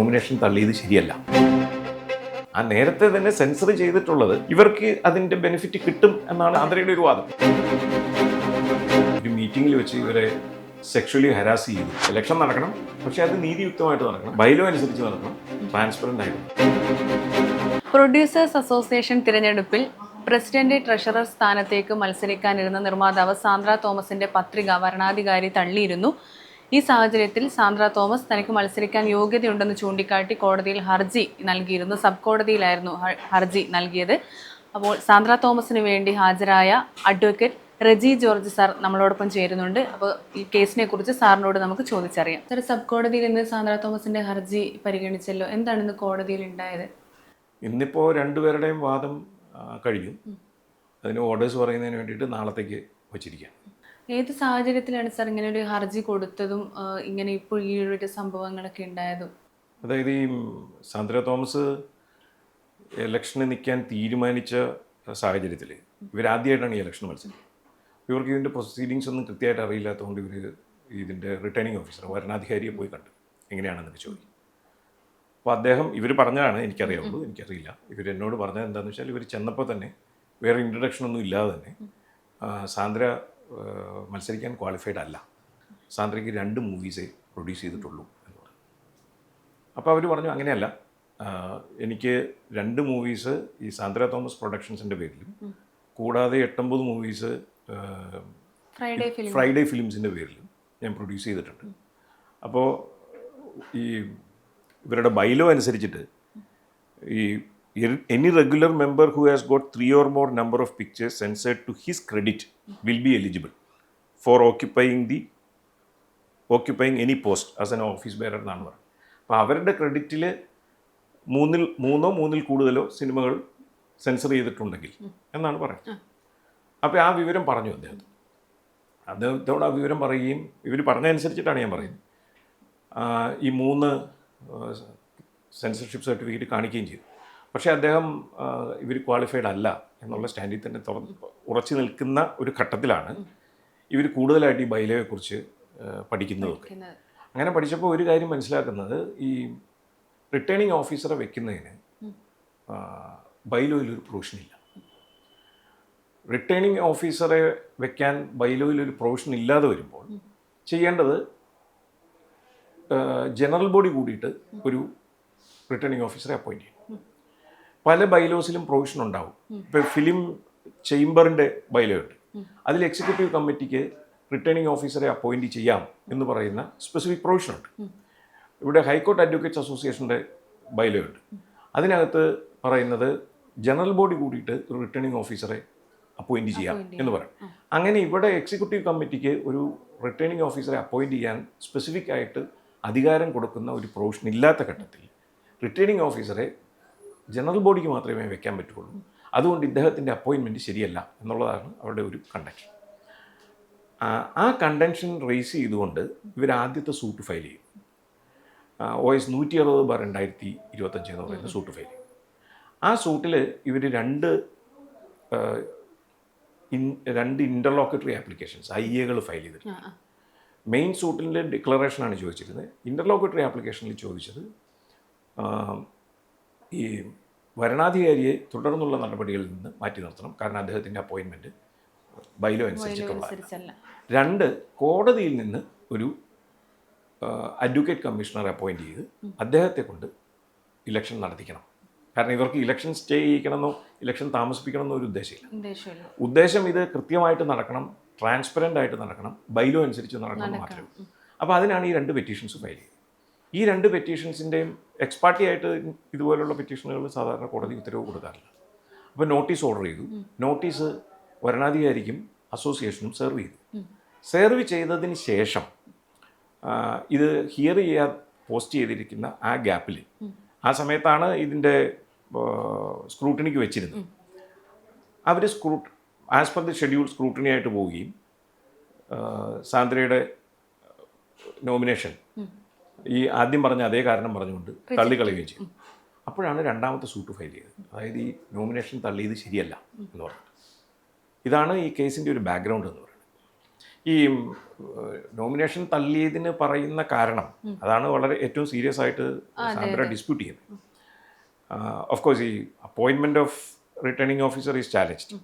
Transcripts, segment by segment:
Nomination തള്ളിയത് ശരിയല്ല. ആ നേരത്തെ തന്നെ സെൻസർ ചെയ്തിട്ടുള്ളത് ഇവർക്ക് അതിന്റെ ബെനിഫിറ്റ് കിട്ടും എന്നാണ് ആന്ധ്രയുടെ ഒരു വാദം. ഒരു മീറ്റിംഗിൽ വെച്ച് ഇവരെ സെക്ഷലി ഹരാസ് ചെയ്തു. ഇലക്ഷൻ നടക്കണം. പക്ഷെ അത് നീതിയുക്തമായിട്ട് നടക്കണം. ബൈലോ അനുസരിച്ച് നടക്കണം. ട്രാൻസ്പെറന്റ് ആയിട്ട്. പ്രൊഡ്യൂസേഴ്സ് അസോസിയേഷൻ തിരഞ്ഞെടുപ്പിൽ പ്രസിഡന്റ് ട്രഷറർ സ്ഥാനത്തേക്ക് മത്സരിക്കാനിരുന്ന നിർമ്മാതാവ് സാന്ദ്ര തോമസിന്റെ പത്രിക വരണാധികാരി തള്ളിയിരുന്നു. ഈ സാഹചര്യത്തിൽ സാന്ദ്ര തോമസ് തനിക്ക് മത്സരിക്കാൻ യോഗ്യതയുണ്ടെന്ന് ചൂണ്ടിക്കാട്ടി കോടതിയിൽ ഹർജി നൽകിയിരുന്നു. സബ് കോടതിയിലായിരുന്നു ഹർജി നൽകിയത്. അപ്പോൾ സാന്ദ്ര തോമസിന് വേണ്ടി ഹാജരായ അഡ്വക്കേറ്റ് റെജി ജോർജ് സാർ നമ്മളോടൊപ്പം ചേരുന്നുണ്ട്. അപ്പോൾ ഈ കേസിനെ കുറിച്ച് സാറിനോട് നമുക്ക് ചോദിച്ചറിയാം. സാർ സബ് കോടതിയിൽ ഇന്ന് സാന്ദ്ര തോമസിന്റെ ഹർജി പരിഗണിച്ചല്ലോ. എന്താണ് ഇന്ന് കോടതിയിൽ ഉണ്ടായത്? ഇന്നിപ്പോൾ രണ്ടുപേരുടെയും വാദം കഴിയും കഴിഞ്ഞു. അതിന് ഓർഡേഴ്സ് പറയുന്നതിന് വേണ്ടിയിട്ട് നാളത്തേക്ക് വച്ചിരിക്കുകയാണ്. ഏത് സാഹചര്യത്തിലാണ് സാർ ഇങ്ങനെ ഒരു ഹർജി കൊടുത്തതും ഇങ്ങനെ ഇപ്പോൾ ഈ ഒരു സംഭവങ്ങളൊക്കെ ഉണ്ടായതും അതായത് ഈ സാന്ദ്ര തോമസ് ഇലക്ഷന് നിൽക്കാൻ തീരുമാനിച്ച സാഹചര്യത്തിൽ ഇവരാദ്യമായിട്ടാണ് ഈ ഇലക്ഷൻ മത്സരം ഇവർക്ക് ഇതിന്റെ പ്രൊസീഡിങ്സ് ഒന്നും കൃത്യമായിട്ട് അറിയില്ലാത്തതുകൊണ്ട് ഇവർ ഇതിന്റെ റിട്ടേണിംഗ് ഓഫീസർ വരണാധികാരിയെ പോയി കണ്ടു. എങ്ങനെയാണെന്നൊക്കെ ചോദിക്കും. അപ്പോൾ അദ്ദേഹം ഇവർ പറഞ്ഞതാണ് എനിക്കറിയാവുള്ളൂ എനിക്കറിയില്ല. ഇവർ എന്നോട് പറഞ്ഞത് എന്താണെന്ന് വെച്ചാൽ ഇവർ ചെന്നപ്പോൾ തന്നെ വേറെ ഇൻട്രഡക്ഷൻ ഒന്നും ഇല്ലാതെ തന്നെ സാന്ദ്ര മത്സരിക്കാൻ ക്വാളിഫൈഡ് അല്ല. സാന്ദ്രയ്ക്ക് രണ്ട് മൂവീസേ പ്രൊഡ്യൂസ് ചെയ്തിട്ടുള്ളൂ എന്ന് പറഞ്ഞു. അപ്പോൾ അവർ പറഞ്ഞു അങ്ങനെയല്ല. എനിക്ക് രണ്ട് മൂവീസ് ഈ സാന്ദ്ര തോമസ് പ്രൊഡക്ഷൻസിന്റെ പേരിലും കൂടാതെ എട്ടൊമ്പത് മൂവീസ് ഫ്രൈഡേ ഫിലിംസിന്റെ പേരിലും ഞാൻ പ്രൊഡ്യൂസ് ചെയ്തിട്ടുണ്ട്. അപ്പോൾ ഈ ഇവരുടെ ബൈലോ അനുസരിച്ചിട്ട് ഈ any regular member who has got three or more number of pictures censored to his credit will be eligible for occupying the occupying any post as an office bearer എന്നാണ് പറയുന്നത് അപ്പോൾ അവരുടെ ക്രെഡിറ്റിൽ മൂന്നിൽ മൂന്നോ മൂന്നിൽ കൂടുതലോ സിനിമകൾ സെൻസർ ചെയ്തിട്ടുണ്ടെങ്കിൽ എന്നാണ് പറയുന്നത്. അപ്പോൾ ആ വിവരം പറഞ്ഞു അദ്ദേഹം. അദ്ദേഹത്തോട് ആ വിവരം പറയുകയും ഇവർ പറഞ്ഞതനുസരിച്ചിട്ടാണ് ഞാൻ പറയുന്നത്. ഈ മൂന്ന് സെൻസർഷിപ്പ് സർട്ടിഫിക്കറ്റ് കാണിക്കുകയും ചെയ്തു. പക്ഷേ അദ്ദേഹം ഇവർ ക്വാളിഫൈഡ് അല്ല എന്നുള്ള സ്റ്റാൻഡിൽ തന്നെ തുറന്ന് ഉറച്ചു നിൽക്കുന്ന ഒരു ഘട്ടത്തിലാണ് ഇവർ കൂടുതലായിട്ട് ഈ ബൈലയെക്കുറിച്ച് പഠിക്കുന്നതൊക്കെ. അങ്ങനെ പഠിച്ചപ്പോൾ ഒരു കാര്യം മനസ്സിലാക്കുന്നത് ഈ റിട്ടേണിംഗ് ഓഫീസറെ വെക്കുന്നതിന് ബൈലോയിൽ ഒരു പ്രൊവിഷനില്ല റിട്ടേണിംഗ് ഓഫീസറെ വെക്കാൻ ബൈലോയിൽ ഒരു പ്രൊവിഷൻ ഇല്ലാതെ വരുമ്പോൾ ചെയ്യേണ്ടത് ജനറൽ ബോഡി കൂടിയിട്ട് ഒരു റിട്ടേണിംഗ് ഓഫീസറെ അപ്പോയിന്റ് ചെയ്യും പല ബൈലോസിലും പ്രൊവിഷൻ ഉണ്ടാവും. ഇപ്പം ഫിലിം ചേംബറിന്റെ ബൈലോ ഉണ്ട് അതിൽ എക്സിക്യൂട്ടീവ് കമ്മിറ്റിക്ക് റിട്ടേണിംഗ് ഓഫീസറെ അപ്പോയിന്റ് ചെയ്യാം എന്ന് പറയുന്ന സ്പെസിഫിക് പ്രൊവിഷൻ ഉണ്ട്. ഇവിടെ ഹൈക്കോർട്ട് അഡ്വക്കേറ്റ്സ് അസോസിയേഷന്റെ ബൈലോ ഉണ്ട് അതിനകത്ത് പറയുന്നത് ജനറൽ ബോഡി കൂടിയിട്ട് ഒരു റിട്ടേണിംഗ് ഓഫീസറെ അപ്പോയിന്റ് ചെയ്യാം എന്ന് പറയും. അങ്ങനെ ഇവിടെ എക്സിക്യൂട്ടീവ് കമ്മിറ്റിക്ക് ഒരു റിട്ടേണിംഗ് ഓഫീസറെ അപ്പോയിന്റ് ചെയ്യാൻ സ്പെസിഫിക് ആയിട്ട് അധികാരം കൊടുക്കുന്ന ഒരു പ്രൊവിഷൻ ഇല്ലാത്ത ഘട്ടത്തിൽ റിട്ടേണിംഗ് ഓഫീസറെ ജനറൽ ബോഡിക്ക് മാത്രമേ വെക്കാൻ പറ്റുള്ളൂ അതുകൊണ്ട് ഇദ്ദേഹത്തിന്റെ അപ്പോയിൻമെന്റ് ശരിയല്ല എന്നുള്ളതാണ് അവരുടെ ഒരു കണ്ടൻഷൻ ആ കണ്ടൻഷൻ റേസ് ചെയ്തുകൊണ്ട് ഇവർ ആദ്യത്തെ സൂട്ട് ഫയൽ ചെയ്യും. ഒ എസ് നൂറ്റി അറുപത് ബാർ രണ്ടായിരത്തി ഇരുപത്തഞ്ച് എന്ന് പറയുന്ന സൂട്ട് ഫയൽ ചെയ്യും. ആ സൂട്ടിൽ ഇവർ രണ്ട് രണ്ട് ഇന്റർലോക്കറ്ററി ആപ്ലിക്കേഷൻസ് ഐ എകൾ ഫയൽ ചെയ്തിട്ടുണ്ട്. മെയിൻ സൂട്ടിന്റെ ഡിക്ലറേഷനാണ് ചോദിച്ചിരുന്നത്. ഇന്റർലോക്കറ്ററി ആപ്ലിക്കേഷനിൽ ചോദിച്ചത് ഈ വരണാധികാരിയെ തുടർന്നുള്ള നടപടികളിൽ നിന്ന് മാറ്റി നിർത്തണം. കാരണം അദ്ദേഹത്തിന്റെ അപ്പോയിൻമെന്റ് ബൈലോ അനുസരിച്ചിട്ടുള്ള രണ്ട് കോടതിയിൽ നിന്ന് ഒരു അഡ്വക്കേറ്റ് കമ്മീഷണറെ അപ്പോയിന്റ് ചെയ്ത് അദ്ദേഹത്തെ കൊണ്ട് ഇലക്ഷൻ നടത്തിക്കണം. കാരണം ഇവർക്ക് ഇലക്ഷൻ സ്റ്റേ ചെയ്യിക്കണമെന്നോ ഇലക്ഷൻ താമസിപ്പിക്കണമെന്നോ ഒരു ഉദ്ദേശമില്ല. ഉദ്ദേശം ഇത് കൃത്യമായിട്ട് നടക്കണം ട്രാൻസ്പെറന്റ് ആയിട്ട് നടക്കണം ബൈലോ അനുസരിച്ച് നടക്കണം മാത്രം മാത്രമേ അപ്പോൾ അതിനാണ് ഈ രണ്ട് പെറ്റീഷൻസ് ഫയൽ ചെയ്തത് ഈ രണ്ട് പെറ്റീഷൻസിന്റെയും എക്സ്പാർട്ടി ആയിട്ട് ഇതുപോലുള്ള പെറ്റീഷനുകൾ സാധാരണ കോടതി ഉത്തരവ് കൊടുക്കാറില്ല. അപ്പോൾ നോട്ടീസ് ഓർഡർ ചെയ്തു. നോട്ടീസ് വരണാധികാരിക്കും അസോസിയേഷനും സെർവ് ചെയ്തു. സെർവ് ചെയ്തതിന് ശേഷം ഇത് ഹിയർ ചെയ്യാൻ പോസ്റ്റ് ചെയ്തിരിക്കുന്ന ആ ഗ്യാപ്പിൽ ആ സമയത്താണ് ഇതിന്റെ സ്ക്രൂട്ടിനിക്ക് വെച്ചിരുന്നത്. അവർ screw as per the schedule scrutiny ആയിട്ട് പോവുകയും സാന്ദ്രയുടെ നോമിനേഷൻ ഈ ആദ്യം പറഞ്ഞ അതേ കാരണം പറഞ്ഞുകൊണ്ട് തള്ളിക്കളയുകയും ചെയ്യും അപ്പോഴാണ് രണ്ടാമത്തെ സൂട്ട് ഫയൽ ചെയ്തത്. അതായത് ഈ നോമിനേഷൻ തള്ളിയത് ശരിയല്ല എന്ന് പറഞ്ഞു ഇതാണ് ഈ കേസിന്റെ ഒരു ബാക്ക്ഗ്രൗണ്ട് എന്ന് പറയുന്നത്. ഈ നോമിനേഷൻ തള്ളിയതിന് പറയുന്ന കാരണം അതാണ് വളരെ ഏറ്റവും സീരിയസ് ആയിട്ട് സാന്ദ്ര ഡിസ്പ്യൂട്ട് ചെയ്യുന്നത്. ഓഫ് കോഴ്സ് ഈ അപ്പോയിൻമെന്റ് of returning officer is challenged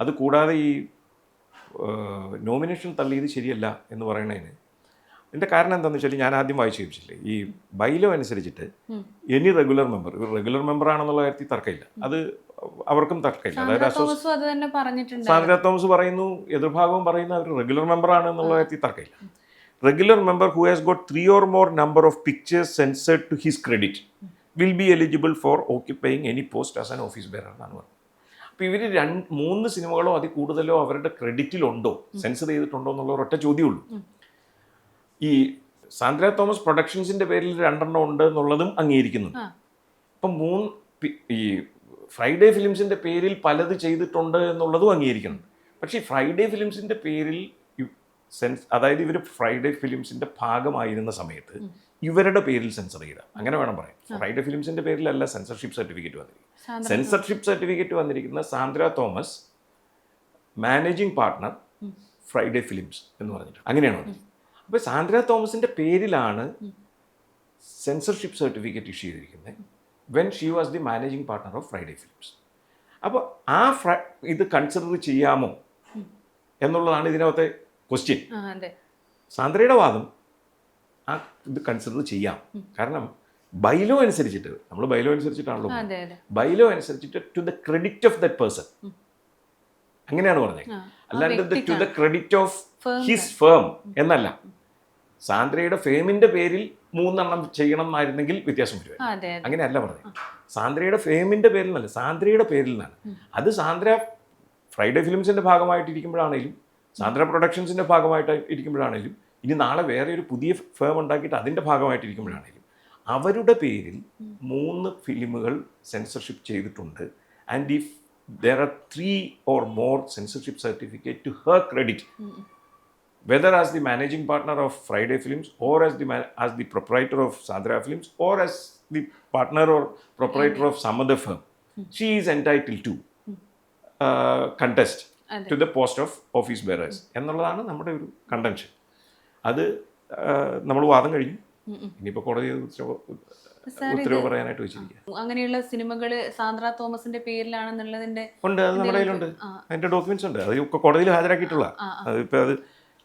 അത് കൂടാതെ ഈ നോമിനേഷൻ തള്ളിയത് ശരിയല്ല എന്ന് പറയുന്നതിന് ഇതിന്റെ കാരണം എന്താണെന്ന് വെച്ചാൽ ഞാൻ ആദ്യം വായിച്ചു ചോദിച്ചില്ലേ ഈ ബൈലോ അനുസരിച്ചിട്ട് any regular member regular member ആണെന്നുള്ള കാര്യത്തിൽ തർക്കമില്ല. അത് അവർക്കും തർക്കമില്ല. അതായത് സാന്ദ്ര തോമസും സാന്ദ്ര പറയുന്നു എതിർഭാഗവും പറയുന്നു അവർ റെഗുലർ മെമ്പർ ആണ് എന്നുള്ള കാര്യത്തിൽ തർക്കമില്ല. Regular member who has got three or more number of pictures censored to his credit will be eligible for occupying any post as an office bearer എന്നാണ് പറഞ്ഞത്. അപ്പോൾ ഇവർ രണ്ട് മൂന്ന് സിനിമകളോ അതിൽ കൂടുതലോ അവരുടെ ക്രെഡിറ്റിലുണ്ടോ സെൻസർ ചെയ്തിട്ടുണ്ടോ എന്നുള്ള ഒരൊറ്റ ചോദ്യമുള്ളൂ ഈ സാന്ദ്ര തോമസ് പ്രൊഡക്ഷൻസിന്റെ പേരിൽ രണ്ടെണ്ണം ഉണ്ട് എന്നുള്ളതും അംഗീകരിക്കുന്നുണ്ട്. ഇപ്പം മൂന്ന് ഈ ഫ്രൈഡേ ഫിലിംസിന്റെ പേരിൽ പലത് ചെയ്തിട്ടുണ്ട് എന്നുള്ളതും അംഗീകരിക്കുന്നുണ്ട്. പക്ഷേ ഈ ഫ്രൈഡേ ഫിലിംസിന്റെ പേരിൽ സെൻസ് അതായത് ഇവർ ഫ്രൈഡേ ഫിലിംസിന്റെ ഭാഗമായിരുന്ന സമയത്ത് ഇവരുടെ പേരിൽ സെൻസർ ചെയ്ത അങ്ങനെ വേണം പറയാം ഫ്രൈഡേ ഫിലിംസിന്റെ പേരിലല്ല സെൻസർഷിപ്പ് സർട്ടിഫിക്കറ്റ് വന്നിരിക്കുന്നത്. സെൻസർഷിപ്പ് സർട്ടിഫിക്കറ്റ് വന്നിരിക്കുന്ന Sandra Thomas managing partner Friday films എന്ന് പറഞ്ഞിട്ട് അങ്ങനെയാണ് വന്നത് അപ്പോൾ സാന്ദ്ര തോമസിന്റെ പേരിലാണ് സെൻസർഷിപ്പ് സർട്ടിഫിക്കറ്റ് ഇഷ്യൂ ചെയ്തിരിക്കുന്നത് when she was the managing partner of Friday films അപ്പോൾ ആ ഫ്ര ഇത് കൺസിഡർ ചെയ്യാമോ എന്നുള്ളതാണ് ഇതിനകത്തെ ക്വസ്റ്റ്യൻ സാന്ദ്രയുടെ വാദം ആ ഇത് കൺസിഡർ ചെയ്യാം. കാരണം ബൈലോ അനുസരിച്ചിട്ട് നമ്മൾ ബൈലോ അനുസരിച്ചിട്ടാണല്ലോ ബൈലോ അനുസരിച്ചിട്ട് to the credit of that person അങ്ങനെയാണ് പറഞ്ഞത്. അല്ലാണ്ട് to the credit of his firm എന്നല്ല. സാന്ദ്രയുടെ ഫെയിമിന്റെ പേരിൽ മൂന്നെണ്ണം ചെയ്യണം എന്നായിരുന്നെങ്കിൽ വ്യത്യാസം വരുമായിരുന്നു. അങ്ങനെയല്ല പറഞ്ഞത്. സാന്ദ്രയുടെ ഫെയിമിന്റെ പേരിൽ നിന്നല്ല സാന്ദ്രയുടെ പേരിൽ നിന്നാണ്. അത് സാന്ദ്ര ഫ്രൈഡേ ഫിലിംസിന്റെ ഭാഗമായിട്ടിരിക്കുമ്പോഴാണേലും സാന്ദ്ര പ്രൊഡക്ഷൻസിന്റെ ഭാഗമായിട്ട് ഇരിക്കുമ്പോഴാണേലും ഇനി നാളെ വേറെ ഒരു പുതിയ ഫേം ഉണ്ടാക്കിയിട്ട് അതിന്റെ ഭാഗമായിട്ടിരിക്കുമ്പോഴാണേലും അവരുടെ പേരിൽ മൂന്ന് ഫിലിമുകൾ സെൻസർഷിപ്പ് ചെയ്തിട്ടുണ്ട്. And if there are three or more censorship certificate to her credit whether as the managing partner of Friday Films or as the as the proprietor of Sadra Films or as the partner or proprietor of some other firm, she is entitled to uh, contest to the post of office bearers എന്നുള്ളതാണ് നമ്മുടെ ഒരു contention അത് നമ്മൾ വാദം കഴിഞ്ഞു ഇനിയിപ്പോൾ കോടതി ഉത്തരവ് പറയാനായിട്ട് വെച്ചിരിക്കുക അങ്ങനെയുള്ള സിനിമകൾ സാന്ദ്ര തോമസിന്റെ പേരിലാണെന്നുള്ളതിന്റെ ഉണ്ട് അത് നമ്മുടെ കയ്യിലുണ്ട്. അതിന്റെ ഡോക്യുമെന്റ്സ് ഉണ്ട് അത് കോടതിയിൽ ഹാജരാക്കിയിട്ടുള്ള അത്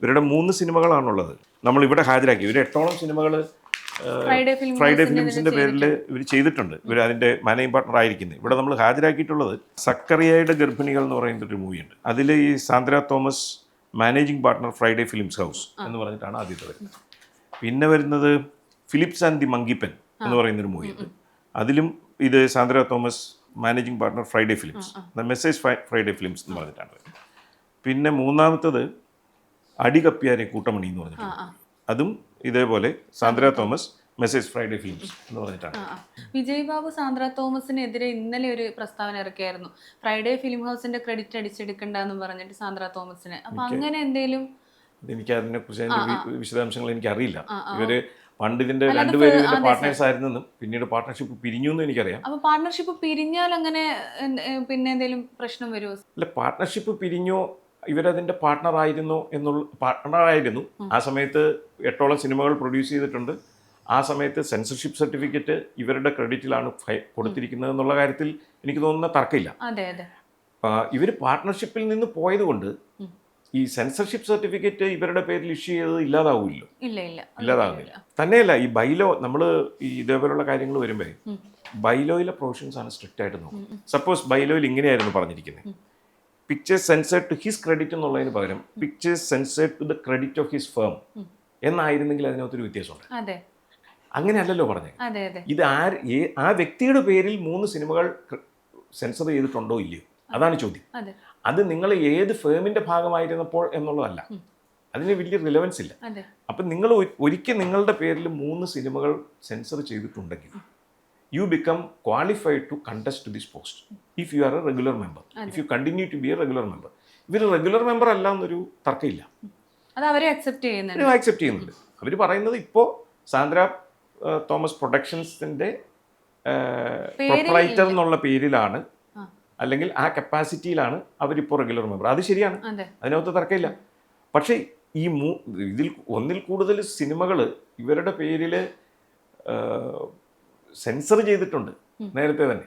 ഇവരുടെ മൂന്ന് സിനിമകളാണുള്ളത്. നമ്മൾ ഇവിടെ ഹാജരാക്കി. ഇവർ എട്ടോളം സിനിമകൾ ഫ്രൈഡേ ഫിലിംസിന്റെ പേരിൽ ഇവർ ചെയ്തിട്ടുണ്ട്. ഇവർ അതിന്റെ മാനേജിംഗ് പാർട്ണർ ആയിരിക്കുന്നത്. ഇവിടെ നമ്മൾ ഹാജരാക്കിയിട്ടുള്ളത് സക്കറിയയുടെ ഗർഭിണികൾ എന്ന് പറയുന്ന ഒരു മൂവിയുണ്ട്. അതിൽ ഈ Sandra Thomas managing partner Friday films house എന്ന് പറഞ്ഞിട്ടാണ് ആദ്യത്തെ വരുന്നത്. പിന്നെ വരുന്നത് ഫിലിപ്സ് ആൻഡ് ദി മങ്കിപ്പൻ എന്ന് പറയുന്ന പറയുന്നൊരു മൂവിയുണ്ട്. അതിലും ഇത് Sandra Thomas managing partner Friday films message Friday films എന്ന് പറഞ്ഞിട്ടാണ് പിന്നെ മൂന്നാമത്തത് അടികപ്പിയാരെ കൂട്ടമണി എന്ന് പറഞ്ഞിട്ട് അതും ഇതേപോലെ Sandra Thomas message Friday films എന്ന് പറഞ്ഞിട്ടാണ്. വിജയ് ബാബു സാന്ദ്ര തോമസിനെതിരെ ഇന്നലെ ഒരു പ്രസ്താവന ഇറക്കിയായിരുന്നു. ഫ്രൈഡേ ഫിലിം ഹൗസിന്റെ ക്രെഡിറ്റ് അടിച്ചെടുക്കണ്ടെന്ന് പറഞ്ഞിട്ട് സാന്ദ്ര തോമസിന്. അപ്പൊ അങ്ങനെ എന്തെങ്കിലും എനിക്ക് അതിനെ കുറിച്ച് അതിന്റെ വിശദാംശങ്ങൾ എനിക്ക് അറിയില്ല ഇവർ പണ്ട് ഇതിന്റെ രണ്ടുപേരും ഇതിന്റെ പാർട്ട്നേഴ്സ് ആയിരുന്നെന്നും പിന്നീട് പാർട്ട്ണർഷിപ്പ് പിരിഞ്ഞു എന്നും എനിക്കറിയാം. അപ്പൊ പാർട്ട്ണർഷിപ്പ് പിരിഞ്ഞാൽ അങ്ങനെ പിന്നെ എന്തെങ്കിലും പ്രശ്നം വരുമോ? അല്ല പാർട്ട്ണർഷിപ്പ് പിരിഞ്ഞോ ഇവരതിന്റെ പാർട്ട്ണർ ആയിരുന്നു എന്നുള്ള പാർട്ട്ണർ ആയിരുന്നു. ആ സമയത്ത് എട്ടോളം സിനിമകൾ പ്രൊഡ്യൂസ് ചെയ്തിട്ടുണ്ട്. ആ സമയത്ത് സെൻസർഷിപ്പ് സർട്ടിഫിക്കറ്റ് ഇവരുടെ ക്രെഡിറ്റിലാണ് കൊടുത്തിരിക്കുന്നത് എന്നുള്ള കാര്യത്തിൽ എനിക്ക് തോന്നുന്ന തർക്കമില്ല. ഇവർ പാർട്ട്ണർഷിപ്പിൽ നിന്ന് പോയതുകൊണ്ട് ഈ സെൻസർഷിപ്പ് സർട്ടിഫിക്കറ്റ് ഇവരുടെ പേരിൽ ഇഷ്യൂ ചെയ്തത് ഇല്ലാതാവില്ലോ ഇല്ല ഇല്ല. ഇല്ലാതാകുന്നില്ല തന്നെയല്ല ഈ ബൈലോ നമ്മൾ ഈ ഇതേപോലുള്ള കാര്യങ്ങൾ വരുമ്പോൾ ബൈലോയിലെ പ്രൊവിഷൻസ് ആണ് സ്ട്രിക്റ്റ് ആയിട്ട് നോക്കുന്നത്. സപ്പോസ് ബൈലോയിൽ ഇങ്ങനെയായിരുന്നു പറഞ്ഞിരിക്കുന്നത് pictures censored to his credit എന്നുള്ളതിന് പകരം pictures censored to the credit of his firm എന്നായിരുന്നെങ്കിൽ അതിനകത്തൊരു വ്യത്യാസമുണ്ട്. അങ്ങനെയല്ലല്ലോ പറഞ്ഞത്. ഇത് ആ ആ വ്യക്തിയുടെ പേരിൽ മൂന്ന് സിനിമകൾ സെൻസർ ചെയ്തിട്ടുണ്ടോ ഇല്ലയോ? അതാണ് ചോദ്യം. അതെ. നിങ്ങൾ ഏത് ഫേമിന്റെ ഭാഗമായിരുന്നപ്പോൾ എന്നുള്ളതല്ല. അതിന് വലിയ റിലവൻസ് ഇല്ല. അപ്പം നിങ്ങൾ ഒരിക്കൽ നിങ്ങളുടെ പേരിൽ മൂന്ന് സിനിമകൾ സെൻസർ ചെയ്തിട്ടുണ്ടെങ്കിൽ you become qualified to contest this post if you are a regular member if you continue to be a regular member ഇവർ റെഗുലർ മെമ്പർ അല്ല എന്നൊരു തർക്കമില്ല. അത് അവരെ അക്സെപ്റ്റ് ചെയ്യുന്നുണ്ട്. അവർ ആക്സെപ്റ്റ് ചെയ്യുന്നുണ്ട്. അവർ പറയുന്നത് ഇപ്പോൾ സാന്ദ്ര തോമസ് പ്രൊഡക്ഷൻസിന്റെ പ്രൊപ്രൈറ്റർ എന്നുള്ള പേരിലാണ്. അല്ലെങ്കിൽ ആ കപ്പാസിറ്റിയിലാണ് അവരിപ്പോൾ റെഗുലർ മെമ്പർ അത് ശരിയാണ്. അതെ. അതിനകത്ത് തർക്കമില്ല. പക്ഷേ ഈ മൂ ഇതിൽ ഒന്നിൽ കൂടുതൽ സിനിമകൾ ഇവരുടെ പേരിൽ സെൻസർ ചെയ്തിട്ടുണ്ട് നേരത്തെ തന്നെ.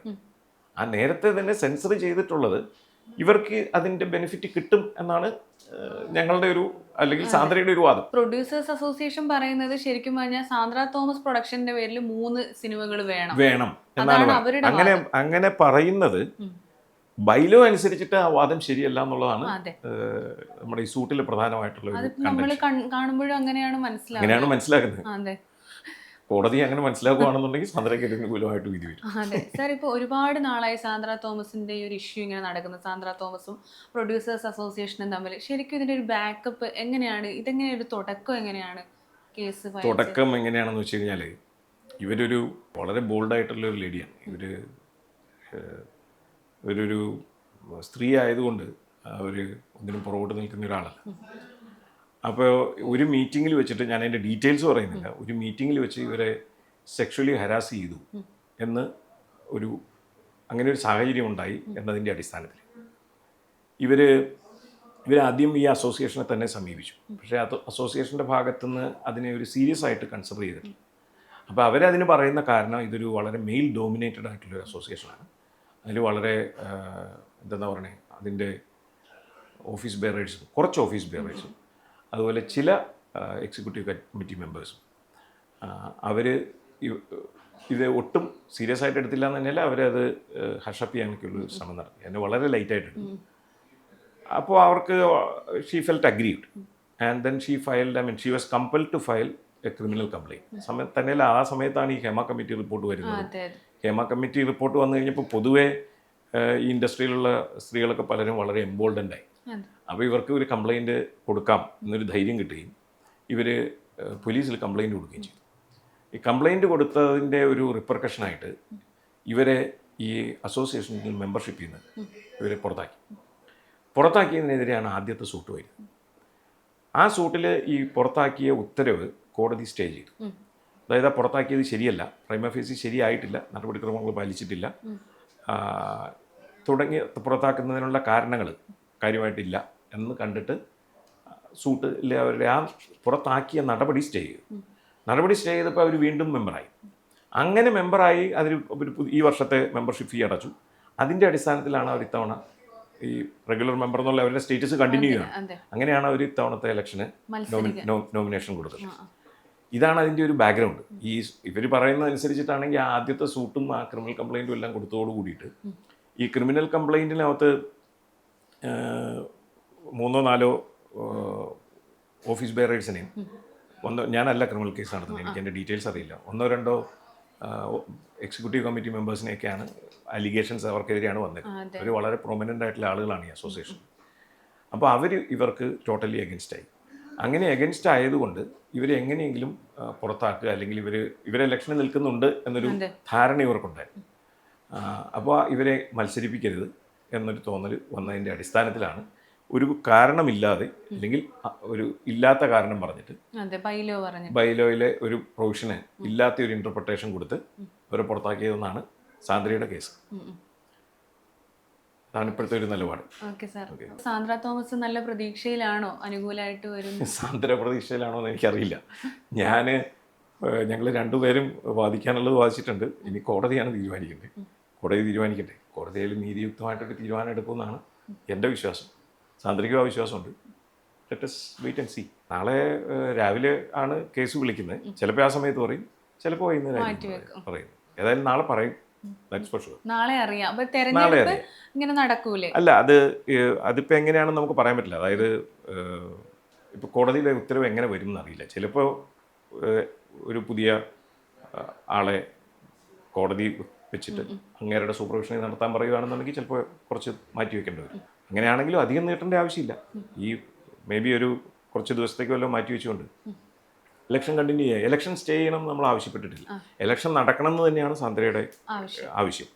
ആ നേരത്തെ തന്നെ സെൻസർ ചെയ്തിട്ടുള്ളത് ഇവർക്ക് അതിന്റെ ബെനിഫിറ്റ് കിട്ടും എന്നാണ് ഞങ്ങളുടെ ഒരു അല്ലെങ്കിൽ സാന്ദ്രയുടെ ഒരു വാദം. പ്രൊഡ്യൂസേഴ്സ് അസോസിയേഷൻ പറയുന്നത് ശരിക്കും പറഞ്ഞാൽ സാന്ദ്ര തോമസ് പ്രൊഡക്ഷന്റെ പേരിൽ മൂന്ന് സിനിമകൾ വേണം. വേണം എന്നാണ് അങ്ങനെ അങ്ങനെ പറയുന്നത് ബൈലോ അനുസരിച്ചിട്ട് ആ വാദം ശരിയല്ല എന്നുള്ളതാണ് നമ്മുടെ ഈ സൂട്ടിൽ പ്രധാനമായിട്ടുള്ള ഒരു അങ്ങനെയാണ് മനസ്സിലാക്കുന്നത് കോടതി അങ്ങനെ മനസ്സിലാക്കുകയാണെന്നുണ്ടെങ്കിൽ സാന്ദ്രയ്ക്ക് അനുകൂലമായിട്ട് വിധി വരും. അതെ. സാർ ഇപ്പോൾ ഒരുപാട് നാളായി സാന്ദ്ര തോമസിന്റെ ഒരു ഇഷ്യൂ ഇങ്ങനെ നടക്കുന്നത് സാന്ദ്ര തോമസും പ്രൊഡ്യൂസേഴ്സ് അസോസിയേഷനും തമ്മിൽ. ശരിക്കും ഇതിന്റെ ഒരു ബാക്കപ്പ് എങ്ങനെയാണ്? ഇതെങ്ങനെ ഒരു തുടക്കം എങ്ങനെയാണ് കേസ്? തുടക്കം എങ്ങനെയാണെന്ന് വെച്ച് കഴിഞ്ഞാൽ ഇവരൊരു വളരെ ബോൾഡായിട്ടുള്ള ഒരു ലേഡിയാണ് ഇവർ ഇവരൊരു സ്ത്രീ ആയതുകൊണ്ട് അവർ ഒന്നിനും പുറകോട്ട് നിൽക്കുന്ന ഒരാളല്ല. അപ്പോൾ ഒരു മീറ്റിങ്ങിൽ വെച്ചിട്ട് ഞാൻ അതിന്റെ ഡീറ്റെയിൽസ് പറയുന്നില്ല. ഒരു മീറ്റിങ്ങിൽ വെച്ച് ഇവരെ സെക്ഷലി ഹരാസ് ചെയ്തു എന്ന് ഒരു അങ്ങനെ ഒരു സാഹചര്യം ഉണ്ടായി എന്നതിന്റെ അടിസ്ഥാനത്തിൽ. ഇവർ ഇവരാദ്യം ഈ അസോസിയേഷനെ തന്നെ സമീപിച്ചു. പക്ഷേ അത് അസോസിയേഷന്റെ ഭാഗത്തുനിന്ന് അതിനെ ഒരു സീരിയസ് ആയിട്ട് കൺസിഡർ ചെയ്തിട്ടില്ല. അപ്പോൾ അവരതിന് പറയുന്ന കാരണം ഇതൊരു വളരെ മെയിൽ ഡോമിനേറ്റഡ് ആയിട്ടുള്ള ഒരു അസോസിയേഷനാണ് അതിൽ വളരെ എന്താ പറയണേ അതിന്റെ ഓഫീസ് ബെയറേഴ്സും കുറച്ച് ഓഫീസ് ബെയറേഴ്സും അതുപോലെ ചില എക്സിക്യൂട്ടീവ് കമ്മിറ്റി മെമ്പേഴ്സും അവർ ഇത് ഒട്ടും സീരിയസ് ആയിട്ട് എടുത്തില്ല എന്ന് തന്നെയല്ല അവരത് ഹഷപ്പ് ചെയ്യാനൊക്കെയുള്ള ശ്രമം നടത്തി. എന്നെ വളരെ ലൈറ്റായിട്ട് എടുത്തു. അപ്പോൾ അവർക്ക് she felt agreed and then she filed I mean she was compel to file a criminal complaint സമയത്ത് തന്നെയല്ല ആ സമയത്താണ് ഈ ഹേമ കമ്മിറ്റി റിപ്പോർട്ട് വരുന്നത്. ഹേമ കമ്മിറ്റി റിപ്പോർട്ട് വന്നു കഴിഞ്ഞപ്പോൾ പൊതുവേ ഈ ഇൻഡസ്ട്രിയിലുള്ള സ്ത്രീകളൊക്കെ പലരും വളരെ എംബോൾഡന്റായി അപ്പോൾ ഇവർക്ക് ഒരു കംപ്ലൈന്റ് കൊടുക്കാം എന്നൊരു ധൈര്യം കിട്ടുകയും ഇവർ പോലീസിൽ കംപ്ലൈന്റ് കൊടുക്കുകയും ചെയ്തു. ഈ കംപ്ലൈന്റ് കൊടുത്തതിന്റെ ഒരു റിപ്പർക്കഷനായിട്ട് ഇവരെ ഈ അസോസിയേഷനിൽ മെമ്പർഷിപ്പിൽ നിന്ന് ഇവരെ പുറത്താക്കി. പുറത്താക്കിയതിനെതിരെയാണ് ആദ്യത്തെ സൂട്ട് വരുന്നത്. ആ സൂട്ടിൽ ഈ പുറത്താക്കിയ ഉത്തരവ് കോടതി സ്റ്റേ ചെയ്തു. അതായത് ആ പുറത്താക്കിയത് ശരിയല്ല. പ്രൈമഫേസി ശരിയായിട്ടില്ല. നടപടിക്രമങ്ങൾ പാലിച്ചിട്ടില്ല. തുടങ്ങി തുടങ്ങിയ പുറത്താക്കുന്നതിനുള്ള കാരണങ്ങൾ കാര്യമായിട്ടില്ല. എന്ന് കണ്ടിട്ട് സൂട്ട് ഇല്ലേ അവരുടെ ആ പുറത്താക്കിയ നടപടി സ്റ്റേ ചെയ്തു. നടപടി സ്റ്റേ ചെയ്തപ്പോൾ അവർ വീണ്ടും മെമ്പറായി. അങ്ങനെ മെമ്പറായി അതിന് ഒരു ഈ വർഷത്തെ മെമ്പർഷിപ്പ് ഫീ അടച്ചു. അതിന്റെ അടിസ്ഥാനത്തിലാണ് അവർ ഇത്തവണ ഈ റെഗുലർ മെമ്പർ എന്നുള്ള അവരുടെ സ്റ്റേറ്റസ് കണ്ടിന്യൂ ചെയ്യണം അങ്ങനെയാണ് അവർ ഇത്തവണത്തെ ഇലക്ഷന് നോമിനേഷൻ കൊടുത്തത്. ഇതാണ് അതിന്റെ ഒരു ബാക്ക്ഗ്രൗണ്ട് ഈ ഇവർ പറയുന്നതനുസരിച്ചിട്ടാണെങ്കിൽ ആ ആദ്യത്തെ സൂട്ടും ആ ക്രിമിനൽ കംപ്ലൈന്റും എല്ലാം കൊടുത്തതോട് കൂടിയിട്ട് ഈ ക്രിമിനൽ കംപ്ലൈന്റിനകത്ത് മൂന്നോ നാലോ ഓഫീസ് ബെയറേഴ്സിനെയും ഒന്നോ ഞാനല്ല ക്രിമിനൽ കേസ് നടത്തുന്നത്. എനിക്ക് എന്റെ ഡീറ്റെയിൽസ് അറിയില്ല. ഒന്നോ രണ്ടോ എക്സിക്യൂട്ടീവ് കമ്മിറ്റി മെമ്പേഴ്സിനെയൊക്കെയാണ് അലിഗേഷൻസ് അവർക്കെതിരെയാണ് വന്നത്. അവർ വളരെ പ്രൊമനന്റ് ആയിട്ടുള്ള ആളുകളാണ് ഈ അസോസിയേഷൻ അപ്പോൾ അവർ ഇവർക്ക് ടോട്ടലി ആയി. അങ്ങനെ അഗൻസ്റ്റ് ആയതുകൊണ്ട് ഇവരെ എങ്ങനെയെങ്കിലും പുറത്താക്കുക അല്ലെങ്കിൽ ഇവർ ഇവരെ ഇലക്ഷനിൽ നിൽക്കുന്നുണ്ട് എന്നൊരു. ധാരണ ഇവർക്കുണ്ടായിരുന്നു അപ്പോൾ ഇവരെ മത്സരിപ്പിക്കരുത് എന്നൊരു തോന്നൽ വന്നതിന്റെ അടിസ്ഥാനത്തിലാണ് ഒരു കാരണമില്ലാതെ അല്ലെങ്കിൽ ഒരു ഇല്ലാത്ത കാരണം പറഞ്ഞിട്ട് ബൈലോയിലെ ഒരു പ്രൊവിഷന് ഇല്ലാത്ത ഒരു ഇന്റർപ്രിട്ടേഷൻ കൊടുത്ത് അവരെ പുറത്താക്കിയതെന്നാണ് സാന്ദ്രയുടെ കേസ്. അതാണ് ഇപ്പോഴത്തെ ഒരു നിലപാട്. സാന്ദ്ര തോമസ് നല്ല പ്രതീക്ഷയിലാണോ അനുകൂലമായിട്ട് വരും സാന്ദ്ര പ്രതീക്ഷയിലാണോ എന്ന് എനിക്കറിയില്ല. ഞാൻ ഞങ്ങൾ രണ്ടുപേരും വാദിക്കാനുള്ളത് വാദിച്ചിട്ടുണ്ട്. ഇനി കോടതിയാണ് തീരുമാനിക്കേണ്ടത്. കോടതി തീരുമാനിക്കട്ടെ. കോടതിയിൽ നീതിയുക്തമായിട്ടൊരു തീരുമാനം എടുക്കുമെന്നാണ് എന്റെ വിശ്വാസം. സാന്ദ്രയ്ക്കും ആ വിശ്വാസമുണ്ട് ലെറ്റസ് വെയിറ്റ് ആൻഡ് സി നാളെ രാവിലെ ആണ് കേസ് വിളിക്കുന്നത്. ചിലപ്പോൾ ആ സമയത്ത് പറയും ചിലപ്പോൾ വൈകുന്നേരം പറയും ഏതായാലും നാളെ പറയും. നാളെ അറിയാം. അപ്പൊ നാളെ തെരഞ്ഞെടുപ്പ് ഇങ്ങനെ നടക്കൂലേ? അല്ല അത് അതിപ്പോ എങ്ങനെയാണെന്ന് നമുക്ക് പറയാൻ പറ്റില്ല. അതായത് ഇപ്പൊ കോടതിയിലെ ഉത്തരവ് എങ്ങനെ വരും എന്നറിയില്ല. ചിലപ്പോ ഒരു പുതിയ ആളെ കോടതി വെച്ചിട്ട് അങ്ങേരുടെ സൂപ്പർവിഷനിൽ നടത്താൻ പറയുകയാണെന്നുണ്ടെങ്കിൽ ചിലപ്പോൾ കുറച്ച് മാറ്റി വെക്കേണ്ടി വരും. അങ്ങനെയാണെങ്കിലും അധികം നീട്ടേണ്ട ആവശ്യമില്ല. ഈ മേ ബി ഒരു കുറച്ച് ദിവസത്തേക്ക് വല്ലതും മാറ്റി വെച്ചുകൊണ്ട്. ഇലക്ഷൻ കണ്ടിന്യൂ ചെയ്യുക ഇലക്ഷൻ സ്റ്റേ ചെയ്യണം നമ്മൾ ആവശ്യപ്പെട്ടിട്ടില്ല. ഇലക്ഷൻ നടക്കണം എന്ന് തന്നെയാണ് സാന്ദ്രയുടെ ആവശ്യം.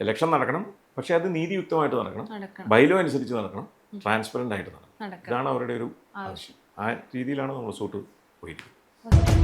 ഇലക്ഷൻ നടക്കണം പക്ഷേ അത് നീതിയുക്തമായിട്ട് നടക്കണം. ബൈലോ അനുസരിച്ച് നടക്കണം. ട്രാൻസ്പെറന്റ് ആയിട്ട് നടക്കണം. ഇതാണ് അവരുടെ ഒരു ആവശ്യം. ആ രീതിയിലാണ് നമ്മൾ സൂട്ട് പോയിരിക്കുന്നത്